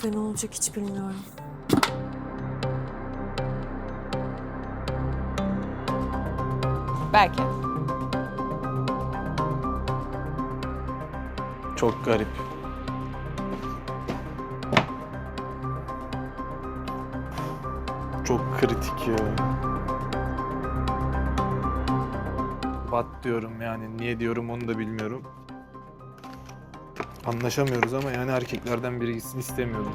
fena olacak hiç bilmiyorum. Belki. Çok garip. Çok kritik ya. Bat diyorum yani. Niye diyorum onu da bilmiyorum. Anlaşamıyoruz ama yani erkeklerden biri gitsin istemiyorum.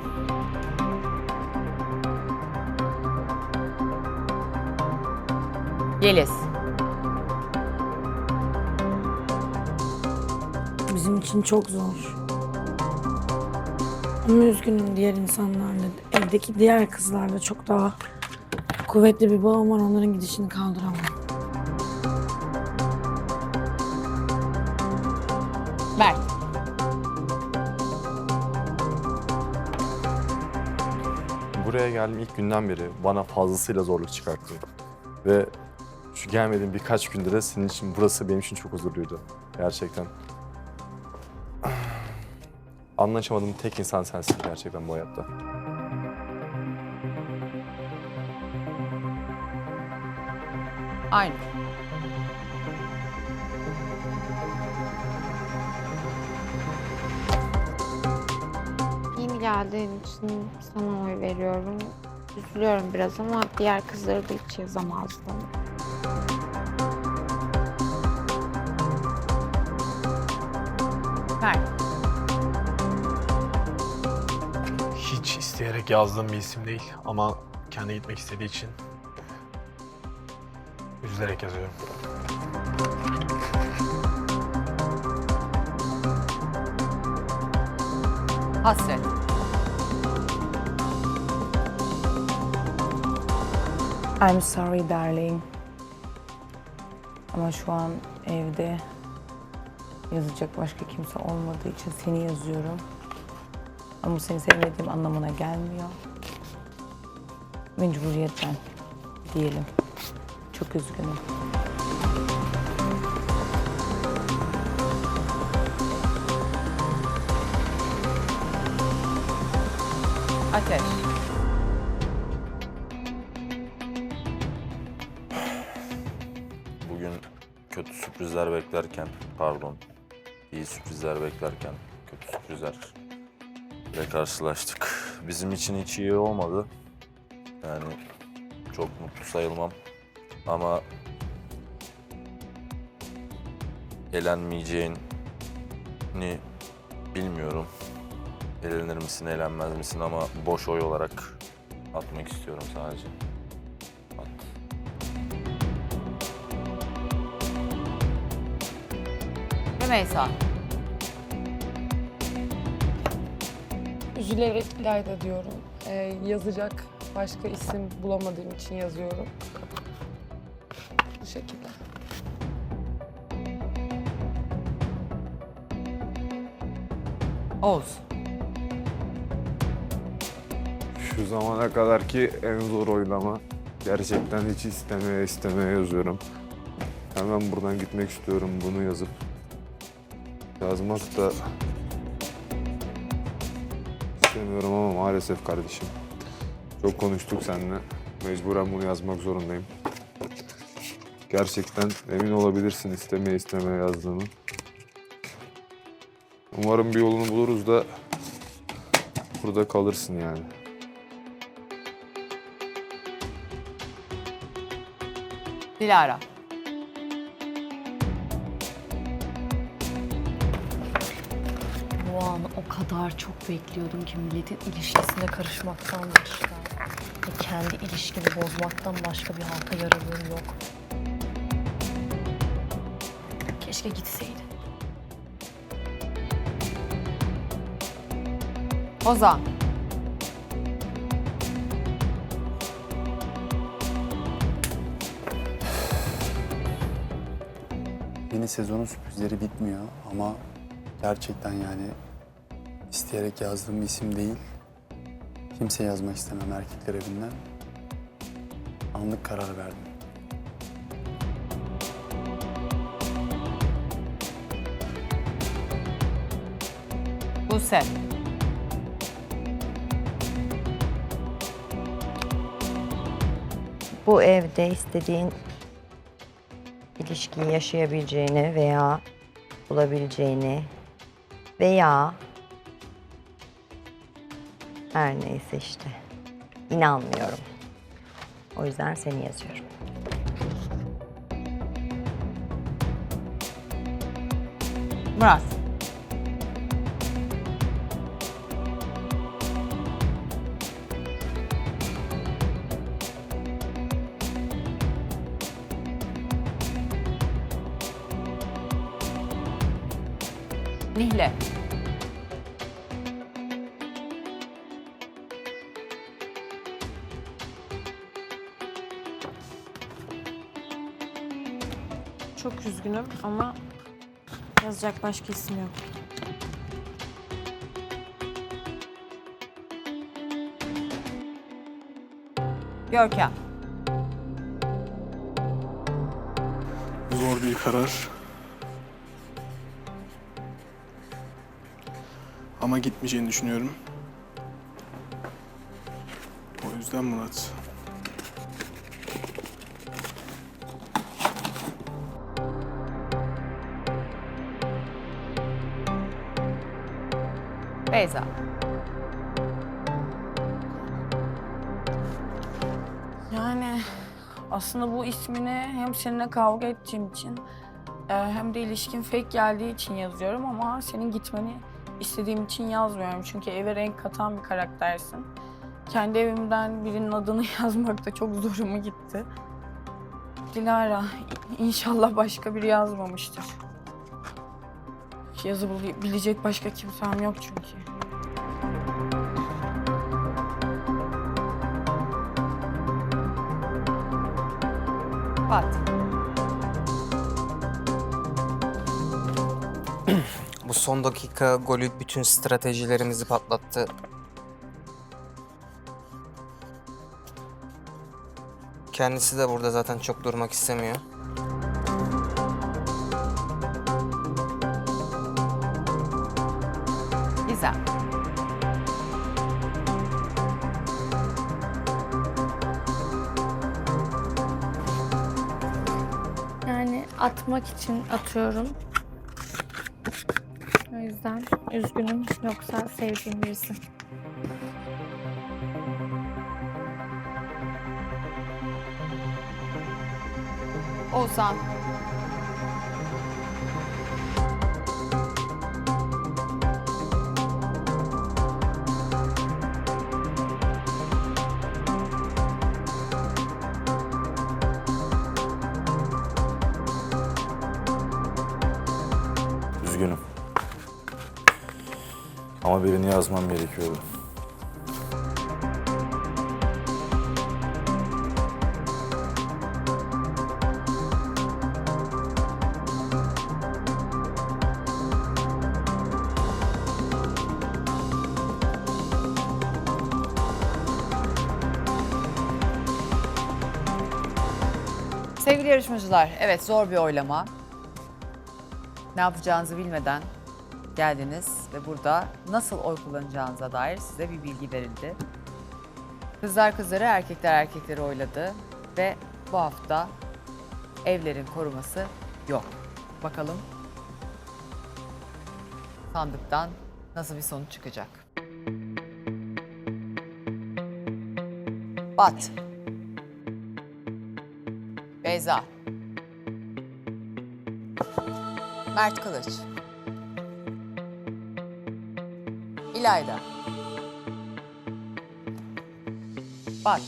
Yeliz. Bizim için çok zor. Ama üzgünüm diğer insanlarla. Evdeki diğer kızlarla çok daha kuvvetli bir bağım var. Onların gidişini kaldıramam. Berk. Buraya geldiğim ilk günden beri bana fazlasıyla zorluk çıkarttı. Ve şu gelmediğim birkaç gündür de senin için burası benim için çok huzurluydu. Gerçekten. Anlaşamadığım tek insan sensin gerçekten bu hayatta. Aynı. Geldiğin için sana oy veriyorum. Üzülüyorum biraz ama diğer kızları da hiç yazamazdım. Berk. Hiç isteyerek yazdığım bir isim değil ama kendi gitmek istediği için üzülerek yazıyorum. Hasret. I'm sorry darling. Ama şu an evde yazacak başka kimse olmadığı için seni yazıyorum. Ama seni sevmediğim anlamına gelmiyor. Mecburiyetten diyelim. Çok üzgünüm. Ateş. Bugün kötü sürprizler beklerken, pardon, iyi sürprizler beklerken kötü sürprizler ile karşılaştık. Bizim için hiç iyi olmadı. Yani çok mutlu sayılmam. Ama elenmeyeceğini bilmiyorum. Elenir misin, elenmez misin ama boş oy olarak atmak istiyorum sadece. Rümeysa. Üzülerek İlayda diyorum. Ee, yazacak başka isim bulamadığım için yazıyorum. Bu şekilde. Oğuz. Şu zamana kadarki en zor oylama. Gerçekten hiç istemeye istemeye yazıyorum. Hemen buradan gitmek istiyorum bunu yazıp. Yazmak da istemiyorum ama maalesef kardeşim. Çok konuştuk seninle. Mecburen bunu yazmak zorundayım. Gerçekten emin olabilirsin istemeye istemeye yazdığını. Umarım bir yolunu buluruz da burada kalırsın yani. Dilara. Kadar çok bekliyordum ki milletin ilişkisine karışmaktan başka, ve kendi ilişkimi bozmaktan başka bir halka yararlığım yok. Keşke gitseydi. Ozan. Yeni sezonun sürprizleri bitmiyor ama gerçekten yani isteyerek yazdığım bir isim değil. Kimse yazmak istemem erkekler evinden. Anlık karar verdim. Buse. Bu evde istediğin ilişkiyi yaşayabileceğini veya bulabileceğini veya her neyse işte inanmıyorum. O yüzden seni yazıyorum. Murat. Nihle. Üzgünüm ama yazacak başka isim yok. Görkem. Zor bir karar. Ama gitmeyeceğini düşünüyorum. O yüzden Murat. Beyza. Yani aslında bu ismini hem seninle kavga ettiğim için e, hem de ilişkin fake geldiği için yazıyorum ama senin gitmeni istediğim için yazmıyorum. Çünkü eve renk katan bir karaktersin. Kendi evimden birinin adını yazmak da çok zoruma gitti. Dilara, inşallah başka biri yazmamıştır. Yazabilecek başka kimsem yok çünkü. Bat. Bu son dakika golü bütün stratejilerimizi patlattı. Kendisi de burada zaten çok durmak istemiyor. Atmak için atıyorum. O yüzden üzgünüm. Yoksa sevdiğim birisi. Oğuzhan. Ama birini yazmam gerekiyordu. Sevgili yarışmacılar, evet zor bir oylama. Ne yapacağınızı bilmeden geldiniz ve burada nasıl oy kullanacağınıza dair size bir bilgi verildi. Kızlar kızları, erkekler erkekleri oyladı ve bu hafta evlerin koruması yok. Bakalım sandıktan nasıl bir sonuç çıkacak. Bat. Beyza. Mert Kılıç. İlayda. Bat.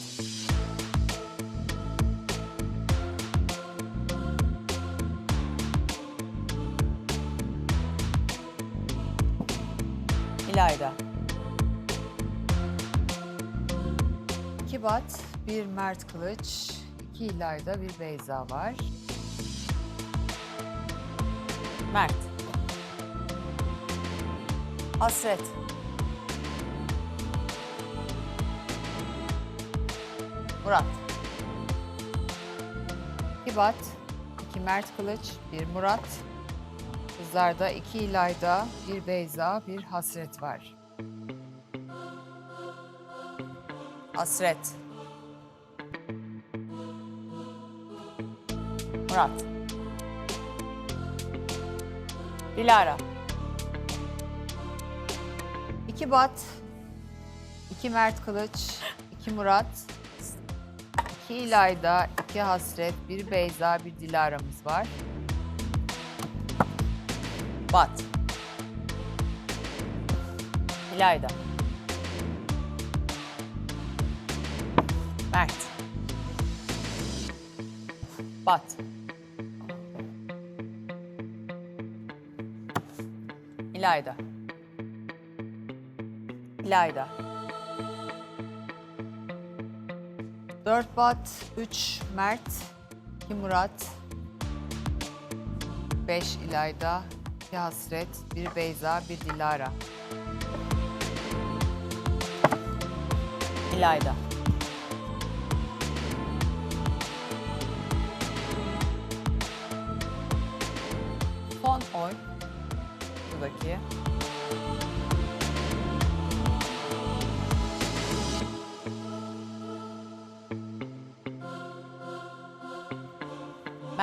İlayda. İki Bat, bir Mert Kılıç, iki İlayda, bir Beyza var. Mert. Hasret. Murat. İki Bat, iki Mert Kılıç, bir Murat. Kızlarda iki İlayda, bir Beyza, bir Hasret var. Hasret. Murat. Dilara. İki Bat, iki Mert Kılıç, iki Murat, iki İlayda, iki Hasret, bir Beyza, bir Dilara'mız var. Bat. İlayda. Mert. Bat. İlayda. İlayda. Dört Bat, üç Mert, iki Murat, beş İlayda, iki Hasret, bir Beyza, bir Dilara. İlayda. Son oy. Buradaki.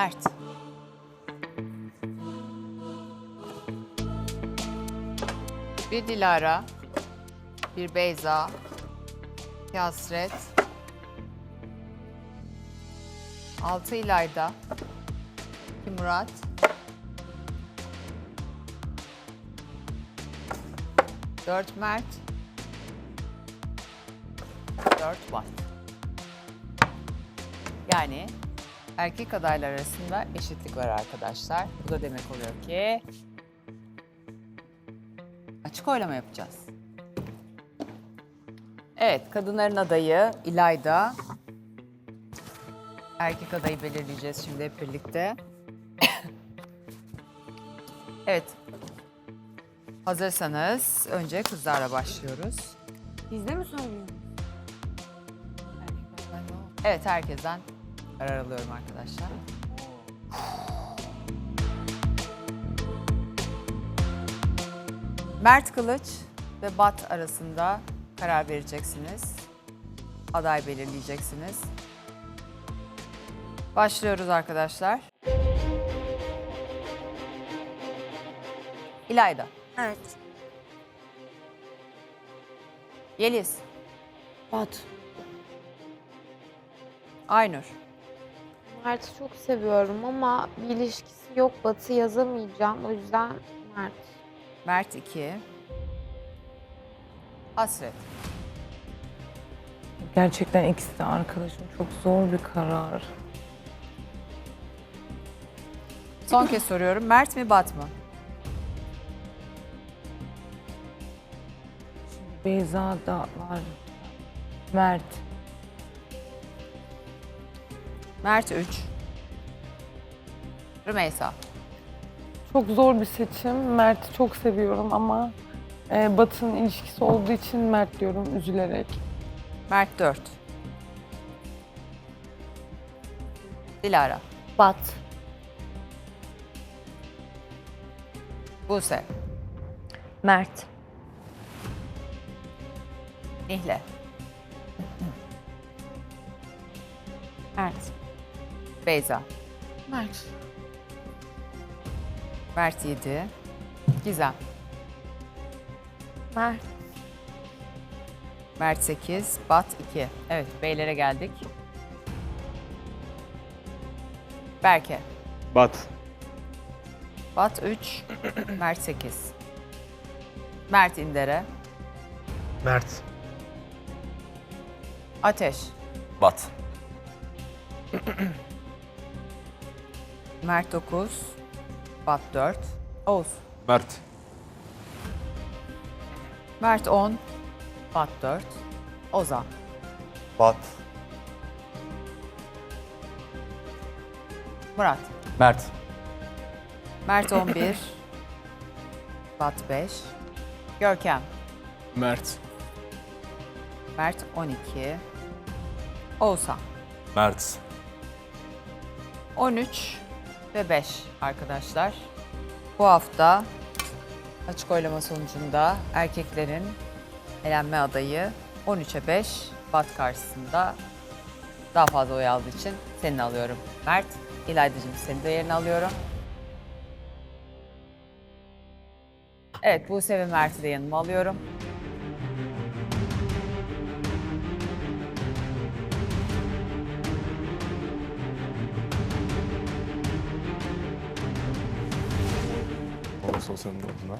Mert. Bir Dilara, bir Beyza, iki Hasret, altı İlayda, iki Murat, dört Mert, dört Bat. Yani erkek adaylar arasında eşitlik var arkadaşlar. Bu da demek oluyor ki açık oylama yapacağız. Evet, kadınların adayı İlayda. Erkek adayı belirleyeceğiz şimdi hep birlikte. evet. Hazırsanız önce kızlarla başlıyoruz. Biz de mi söylüyoruz? Evet, herkesten karar alıyorum arkadaşlar. Mert Kılıç ve Bat arasında karar vereceksiniz. Aday belirleyeceksiniz. Başlıyoruz arkadaşlar. İlayda. Evet. Yeliz. Bat. Aynur. Mert'i çok seviyorum ama bir ilişkisi yok. Batı yazamayacağım. O yüzden Mert. Mert 2. Hasret. Gerçekten ikisi de arkadaşım. Çok zor bir karar. Son kez soruyorum. Mert mi Bat mı? Beyza da var. Mert. Mert 3. Rümeysa. Çok zor bir seçim. Mert'i çok seviyorum ama e, Batı'nın ilişkisi olduğu için Mert diyorum üzülerek. Mert 4. Dilara. Bat. Buse. Mert. Nihle. Beyza. Mert. Mert 7. Gizem. Mert. Mert 8. Bat 2. Evet beylere geldik. Berke. Bat. Bat 3. Mert 8. Mert İndere. Mert. Ateş. Bat. Mert 9. Bat 4. Oğuz. Mert. Mert 10. Bat 4. Ozan. Bat. Murat. Mert. Mert 11. Bat 5. Görkem. Mert. Mert 12. Oğuzhan. Mert. 13 ve 5 arkadaşlar. Bu hafta açık oylama sonucunda erkeklerin elenme adayı 13'e 5 Bat karşısında Daha fazla oy aldığı için seni alıyorum. Mert, İlayda'cığım seni de yerine alıyorum. Evet, Buse ve Mert'i de yanıma alıyorum. De adına.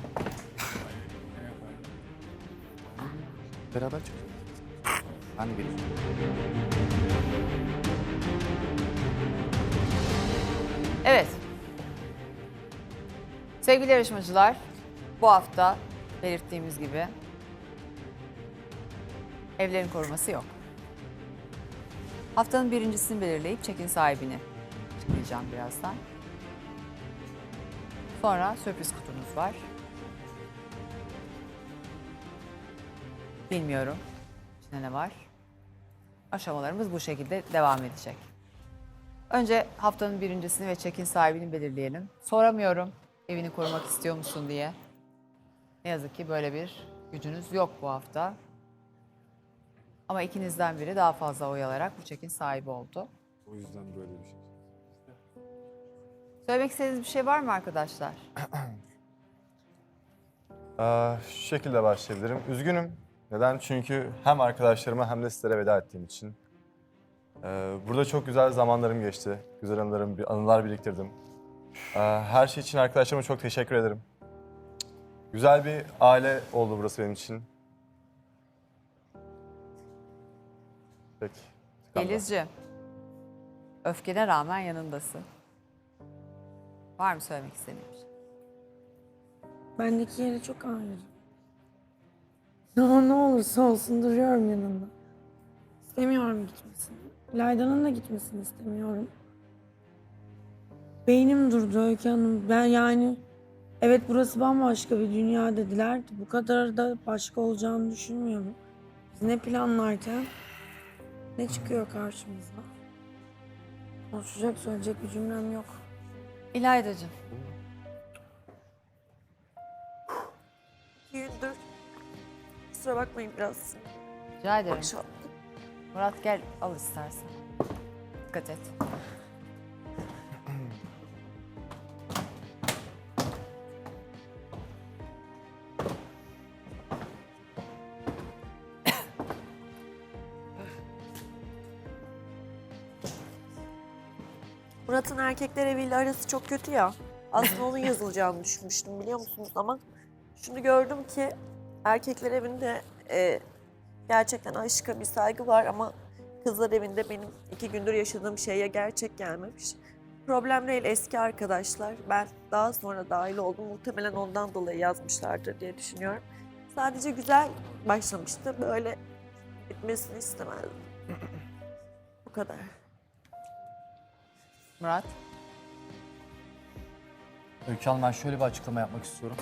Beraber çıkacağız. Ben geleceğim. Evet. Sevgili yarışmacılar, bu hafta belirttiğimiz gibi evlerin koruması yok. Haftanın birincisini belirleyip çekin sahibini açıklayacağım birazdan. Sonra sürpriz kutumuz var. Bilmiyorum içinde ne var. Aşamalarımız bu şekilde devam edecek. Önce haftanın birincisini ve çekin sahibini belirleyelim. Soramıyorum evini korumak istiyor musun diye. Ne yazık ki böyle bir gücünüz yok bu hafta. Ama ikinizden biri daha fazla oy alarak bu çekin sahibi oldu. O yüzden böyle bir şey. Söylemek istediğiniz bir şey var mı arkadaşlar? Ee, şu şekilde başlayabilirim. Üzgünüm. Neden? Çünkü hem arkadaşlarıma hem de sizlere veda ettiğim için. Ee, burada çok güzel zamanlarım geçti. Güzel anılarım, anılar biriktirdim. Ee, her şey için arkadaşlarıma çok teşekkür ederim. Güzel bir aile oldu burası benim için. Peki. Yelizci, öfkene rağmen yanındasın. Var mı söylemek istediğin bir şey? Bendeki yeri çok ayrı. Ne, ne olursa olsun duruyorum yanında. İstemiyorum gitmesini. Layda'nın da gitmesini istemiyorum. Beynim durdu Öykü Hanım. Ben yani evet burası bambaşka bir dünya dediler. Bu kadar da başka olacağını düşünmüyorum. Biz ne planlarken ne çıkıyor karşımıza. Konuşacak söyleyecek bir cümlem yok. İlayda'cığım, İki gündür. Kusura bakmayın biraz. rica ederim. Akşam. Murat gel al istersen. Dikkat et. Murat'ın erkekler eviyle arası çok kötü ya. Aslında onun yazılacağını düşünmüştüm biliyor musunuz ama şunu gördüm ki erkekler evinde e, gerçekten aşka bir saygı var ama kızlar evinde benim iki gündür yaşadığım şeye gerçek gelmemiş. Problem değil eski arkadaşlar. Ben daha sonra dahil oldum. Muhtemelen ondan dolayı yazmışlardır diye düşünüyorum. Sadece güzel başlamıştı. Böyle bitmesini istemezdim. Bu kadar. Murat. Öykü Hanım ben şöyle bir açıklama yapmak istiyorum.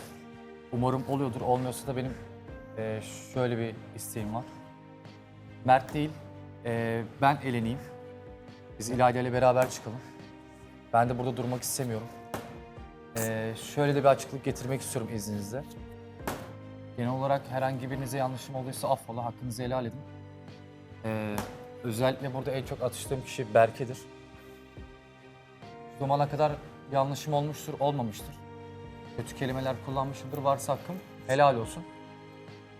Umarım oluyordur, olmuyorsa da benim eee, şöyle bir isteğim var. Mert değil, eee, ben eleneyim. Biz İlayda ile beraber çıkalım. Ben de burada durmak istemiyorum. Eee, şöyle de bir açıklık getirmek istiyorum izninizle. Genel olarak herhangi birinize yanlışım olduysa affola, hakkınızı helal edin. Eee, özellikle burada en çok atıştığım kişi Berke'dir. Zamana kadar yanlışım olmuştur, olmamıştır. Kötü kelimeler kullanmışımdır, varsa hakkım helal olsun.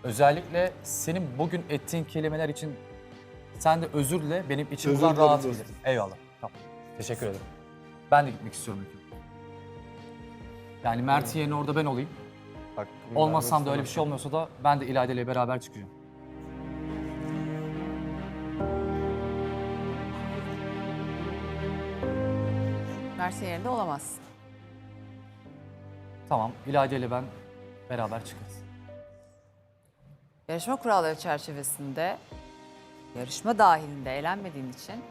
Özellikle senin bugün ettiğin kelimeler için sen de özür dile, benim içim Özür dilerim rahat dostum. gelir. Eyvallah, tamam. Teşekkür ederim. Ben de gitmek istiyorum. Yani Mert yerine orada ben olayım. Olmasam da öyle bir şey olmuyorsa da ben de İlayda ile beraber çıkacağım. Mersin yerinde olamazsın. Tamam, İlayda ile ben beraber çıkarız. Yarışma kuralları çerçevesinde yarışma dahilinde eğlenmediğin için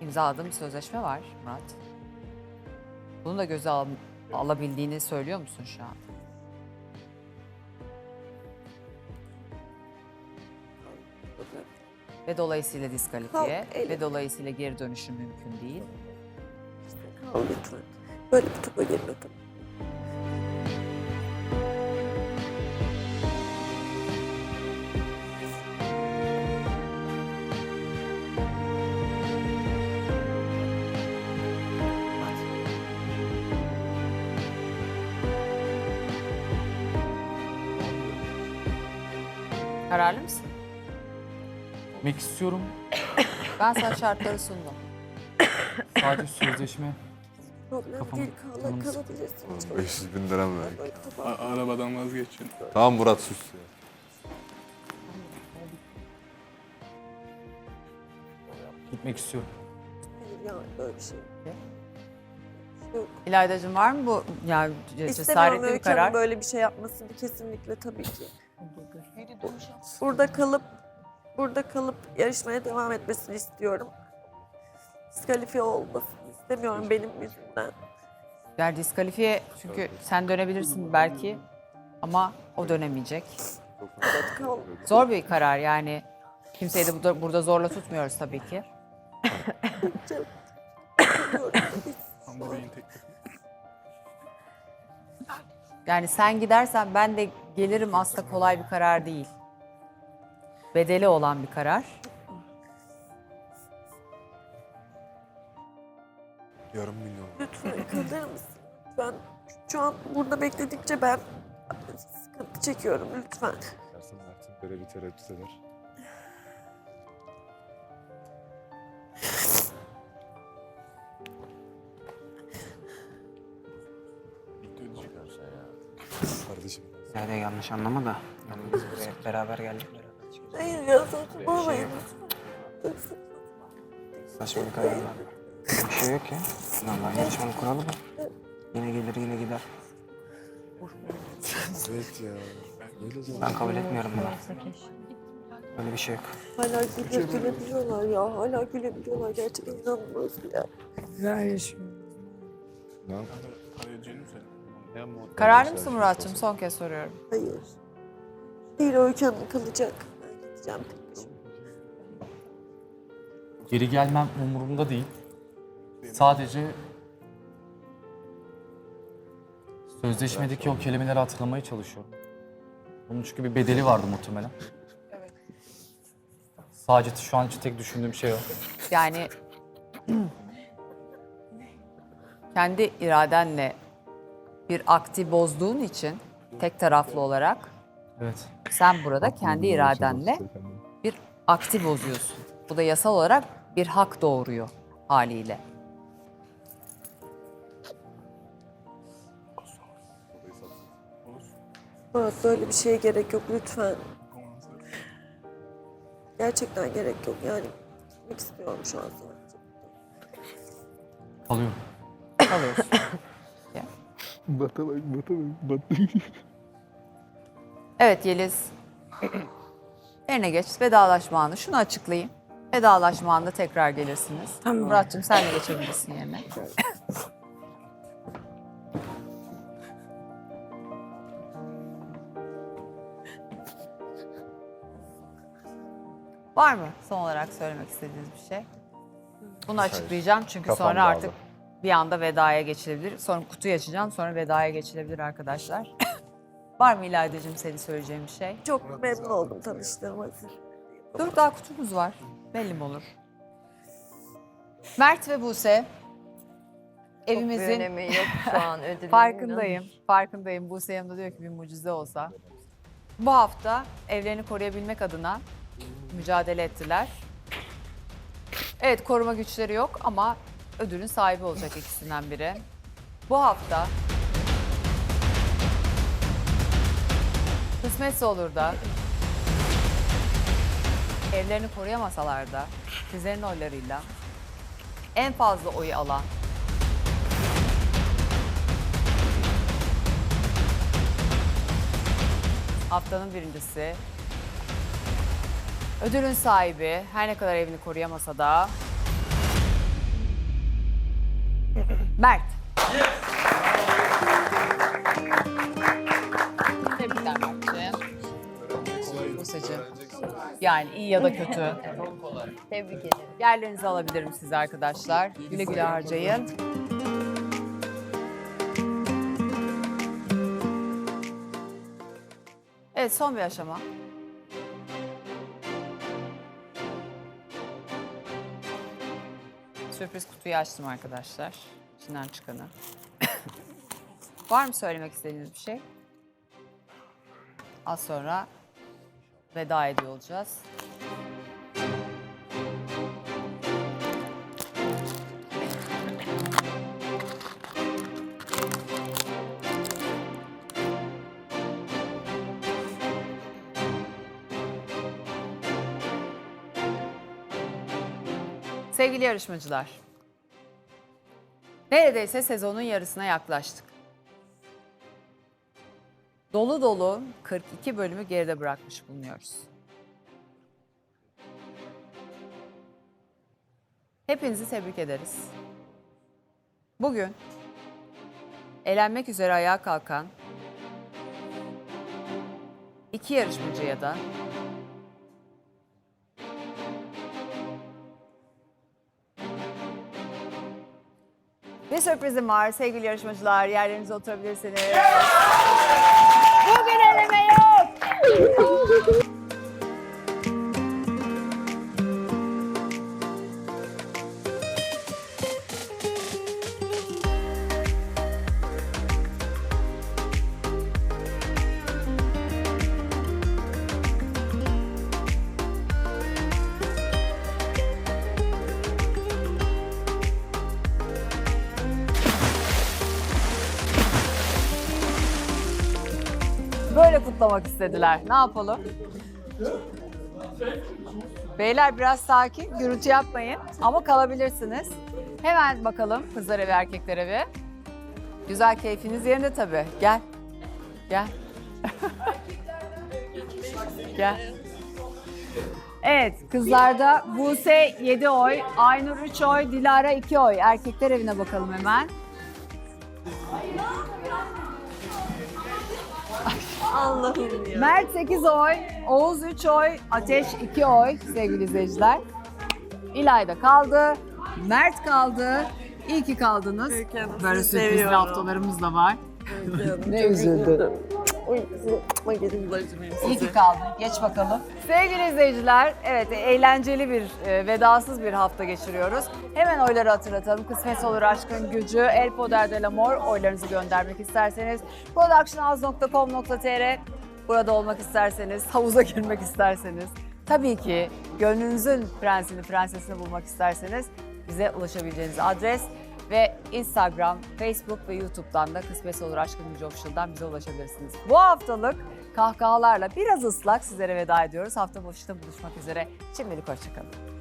imzaladığım bir sözleşme var Murat. Bunu da göze al- alabildiğini söylüyor musun şu an? Ve dolayısıyla diskalifiye Kalk, ve dolayısıyla geri dönüşüm mümkün değil. Al lütfen. Böyle bir topa gelin oturun. Kararlı mısın? Yemek istiyorum. Ben sana şartları sundum. Sadece sözleşme Problem Kafam- değil, kal kalabilirsin. 500 bin lira mı ver? Böyle kafa- A- arabadan vazgeçin. Tamam Murat sus ya. gitmek istiyorum. Hayır yani böyle bir şey. Yok. İlaydacığım var mı bu yani İstemiyorum cesaretli bir Öykü Hanım karar? böyle bir şey yapmasını kesinlikle tabii ki. Burada kalıp burada kalıp yarışmaya devam etmesini istiyorum. Diskalifiye olmasını istemiyorum benim yüzümden. Yani diskalifiye çünkü sen dönebilirsin belki ama o dönemeyecek. Zor bir karar yani. Kimseyi de burada, burada zorla tutmuyoruz tabii ki. Yani sen gidersen ben de gelirim aslında kolay bir karar değil. Bedeli olan bir karar. Yarım milyon. Lütfen kalır mısın? Ben şu an burada bekledikçe ben sıkıntı çekiyorum lütfen. Dersen Mert'in böyle bir tereddüt eder. Kardeşim. Yani yanlış anlama da. Yani biz buraya beraber geldik. Beraber çıkıyoruz. Hayır ya saçmalamayın lütfen. Saçmalık ayarlar. Bir şey yok ya. Normal yarışmanın kuralı bu. Yine gelir yine gider. Evet ya. Böyle zaman. Ben kabul etmiyorum bunu. Öyle bir şey yok. Hala güle, gülebiliyorlar ya. Hala gülebiliyorlar. Gerçekten inanılmaz ya. Güzel yaşıyor. Ne sen. Kararlı mısın Murat'cığım? Son kez soruyorum. Hayır. Değil Öykü Hanım kalacak. Ben gideceğim tek başıma. Geri gelmem umurumda değil. Sadece sözleşmedeki o kelimeleri hatırlamaya çalışıyorum. Bunun çünkü bir bedeli vardı muhtemelen. Sadece şu an için tek düşündüğüm şey o. Yani kendi iradenle bir akti bozduğun için tek taraflı olarak Evet. sen burada kendi iradenle bir akti bozuyorsun. Bu da yasal olarak bir hak doğuruyor haliyle. Murat böyle bir şeye gerek yok lütfen. Gerçekten gerek yok yani. Gitmek istiyorum şu an sadece. Alıyorum. Bata bak, bata bak, bata. Evet Yeliz. Yerine geç. Vedalaşma anı. Şunu açıklayayım. Vedalaşma anında tekrar gelirsiniz. Tamam. Murat'cığım sen de geçebilirsin yerine. Var mı son olarak söylemek istediğiniz bir şey? Bunu açıklayacağım çünkü Kafam sonra dağıldı. artık bir anda vedaya geçilebilir. Sonra kutuyu açacağım sonra vedaya geçilebilir arkadaşlar. Var mı İlayda'cığım senin söyleyeceğin bir şey? Çok memnun oldum tanıştığıma. Dur daha kutumuz var. Belli mi olur? Mert ve Buse evimizin önemi yok şu an ödülün. farkındayım. Farkındayım. Buse yanımda diyor ki bir mucize olsa. Bu hafta evlerini koruyabilmek adına mücadele ettiler. Evet koruma güçleri yok ama ödülün sahibi olacak ikisinden biri. Bu hafta kısmetse olur da evlerini koruyamasalar da sizlerin oylarıyla en fazla oyu alan haftanın birincisi ödülün sahibi her ne kadar evini koruyamasa da Mert. Tebrikler Mert'ciğim. Buse'cim. Yani iyi ya da kötü. Tebrik ederim. Yerlerinizi alabilirim size arkadaşlar. Güle güle harcayın. Evet son bir aşama. Sürpriz kutuyu açtım arkadaşlar. İçinden çıkanı. Var mı söylemek istediğiniz bir şey? Az sonra veda ediyor olacağız. Sevgili yarışmacılar, neredeyse sezonun yarısına yaklaştık. Dolu dolu 42 bölümü geride bırakmış bulunuyoruz. Hepinizi tebrik ederiz. Bugün elenmek üzere ayağa kalkan iki yarışmacıya da sürprizim var sevgili yarışmacılar. Yerlerinize oturabilirsiniz. Bugün eleme yok. kutlamak istediler. Ne yapalım? Beyler biraz sakin, gürültü yapmayın ama kalabilirsiniz. Hemen bakalım kızlar evi, erkekler evi. Güzel keyfiniz yerinde tabii. Gel. Gel. Gel. Evet, kızlarda Buse 7 oy, Aynur 3 oy, Dilara 2 oy. Erkekler evine bakalım hemen. Allah'ım ya. Mert 8 oy, Oğuz 3 oy, Ateş 2 oy sevgili izleyiciler. İlayda kaldı, Mert kaldı. İyi ki kaldınız. Böyle sizi sürprizli seviyorum. haftalarımız da var. ne üzüldüm. Oy, ama gelin bulaşmayayım İyi ki kaldın. Geç bakalım. Sevgili izleyiciler, evet eğlenceli bir, e, vedasız bir hafta geçiriyoruz. Hemen oyları hatırlatalım. Kısmet olur aşkın gücü, El Poder de l'Amor oylarınızı göndermek isterseniz productionhouse.com.tr burada olmak isterseniz, havuza girmek isterseniz, tabii ki gönlünüzün prensini, prensesini bulmak isterseniz bize ulaşabileceğiniz adres ve Instagram, Facebook ve YouTube'dan da Kısmet Olur Aşkın Gücü Official'dan bize ulaşabilirsiniz. Bu haftalık kahkahalarla biraz ıslak sizlere veda ediyoruz. Hafta başında buluşmak üzere. Şimdilik hoşçakalın.